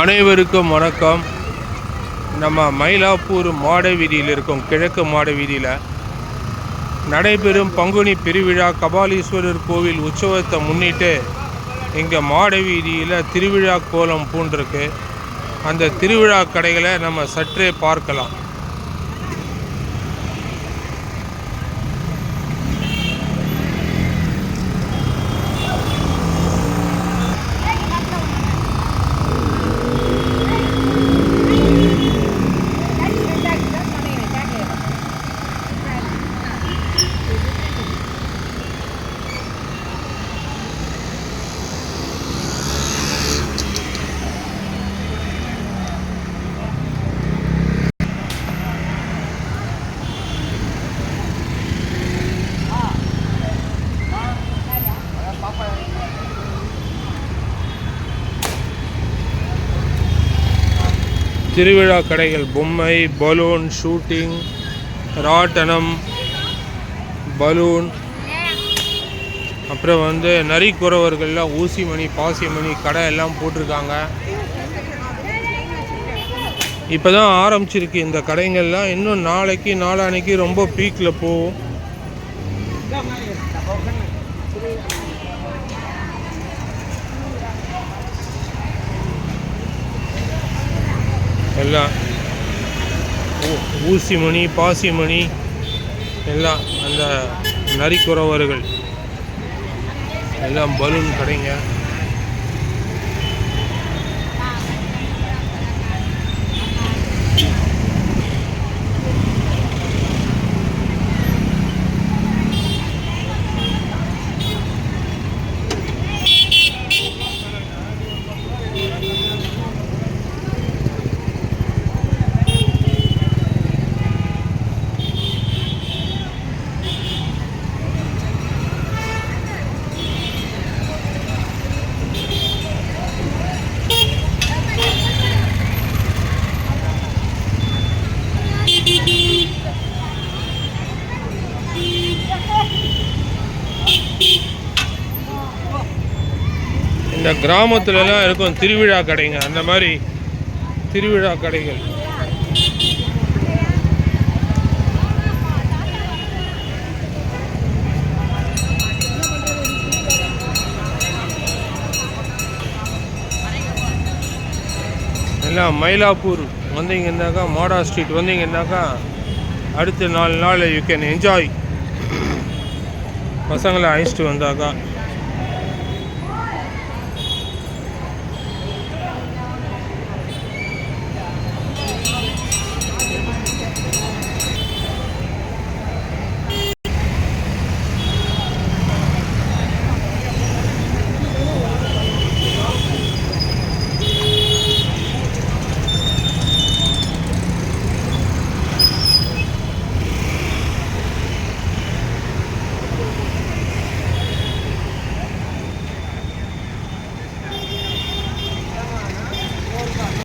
அனைவருக்கும் வணக்கம். நம்ம மயிலாப்பூர் மாட வீதியில் இருக்கும் கிழக்கு மாட வீதியில் நடைபெறும் பங்குனி பெருவிழா கபாலீஸ்வரர் கோவில் உற்சவத்தை முன்னிட்டு இங்கே மாட வீதியில் திருவிழா கோலம் பூண்டிருக்கு. அந்த திருவிழா கடைகளை நம்ம சற்றே பார்க்கலாம். திருவிழா கடைகள் பொம்மை பலூன் ஷூட்டிங் ராட்டனம் பலூன் அப்புறம் வந்து நரி குறவர்கள்லாம் ஊசி மணி பாசி மணி கடை எல்லாம் போட்டிருக்காங்க. இப்போ தான் ஆரம்பிச்சிருக்கு இந்த கடைங்கள்லாம். இன்னும் நாளைக்கு நாளானைக்கு ரொம்ப பீக்கில் போகும். எல்லாம் ஊ- ஊசி மணி பாசி மணி எல்லாம் அந்த நரிக்குறவர்கள். எல்லாம் பலூன் கடைங்க. இந்த கிராமத்துலலாம் இருக்கும் திருவிழா கடைங்க. அந்த மாதிரி திருவிழா கடைகள். எல்லாம் மயிலாப்பூர். வந்தீங்கன்னாக்கா மாடா ஸ்ட்ரீட் வந்தீங்கன்னாக்கா அடுத்த நாலு நாள் யூ கேன் என்ஜாய் பசங்களை அழைச்சிட்டு வந்தாக்கா